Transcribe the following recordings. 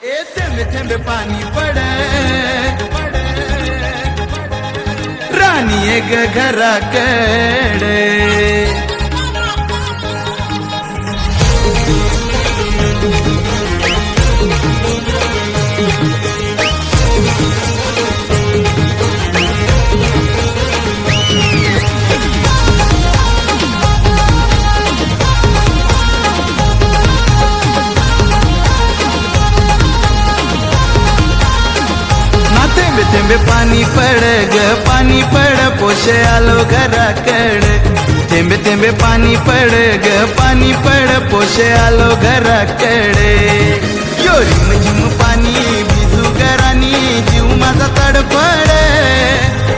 ए थेंबे थेंबे पाणी पड राणी एक घराकडे. थेंबे पाणी पड ग पाणी पड पोशे आलो घराकड. थेंबे थेंबे पाणी पड ग पाणी पड पोशे आलो घराकडे. योरी मजिम पाणी भिजू घरानी जीव माझा तडफड.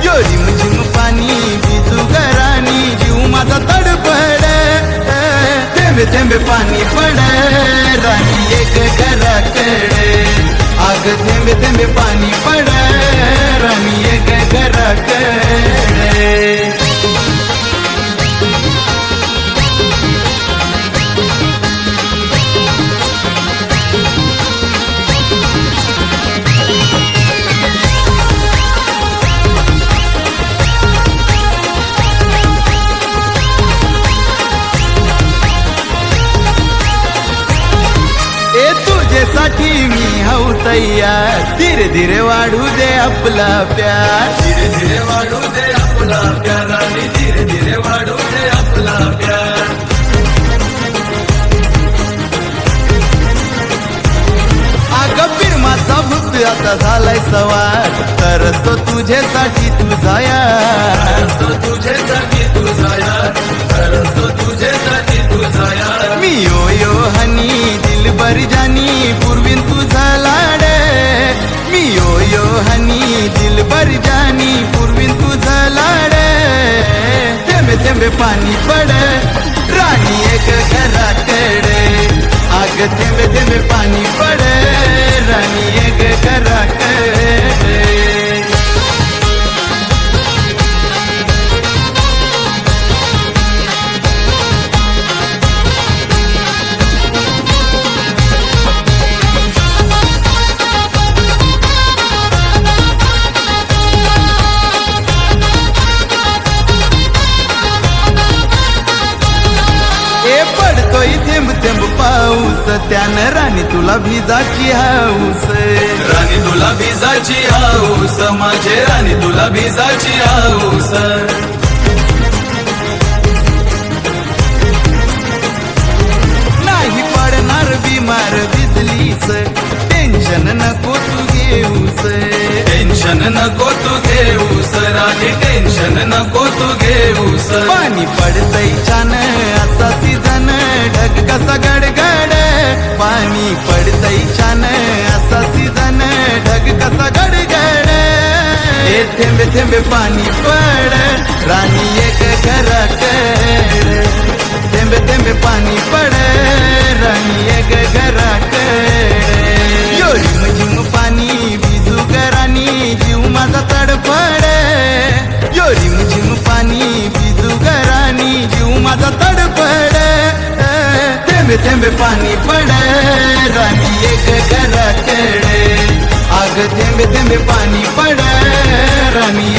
योरी मजिम पाणी भिजू घरानी जीव माझा तडफड. थेंबे थेंबे पाणी पड राणी एक घराकडे. आग थेंबे थेंबे पाणी पड. ए तुझ्यासाठी मी हऊ तयार. धीरे धीरे वाढू दे आपला प्यार. धीरे धीरे वाढू दे आपला प्यार आणि धीरे धीरे वाढू दे आपला प्यार. अगं फिरमाचा भूत आता झालाय सवार. तरच तो तुझ्यासाठी तुझा यार थेंबे पाणी पड राणी एक घराकडे. आग थेंबे थेंबे पाणी पड. पडतोय थेंब थेंब पाऊस. त्यानं राणी तुला भिजाची हाऊस. राणी तुला भिजाची हाऊस. माझे राणी तुला भिजाची हाऊस. नाही पडणार बिमार भिजलीस टेन्शन नको तू घेऊस. टेन्शन नको तू घेऊस. राणी टेन्शन नको तू घेऊस. पाणी पडतय छान थेंबे थेंबे पाणी पड. राणी एक घराकड थेंबे थेंबे पाणी पड. राणी एक घराकड योरी मजिम पाणी भिजू घरानी जीव माझा तडफड. योरी मजिम पाणी भिजू घरानी जीव माझा तडफड. थेंबे थेंबे पाणी पड. राणी एक घराकड आग थेंबे थेंबे पाणी पड राणी.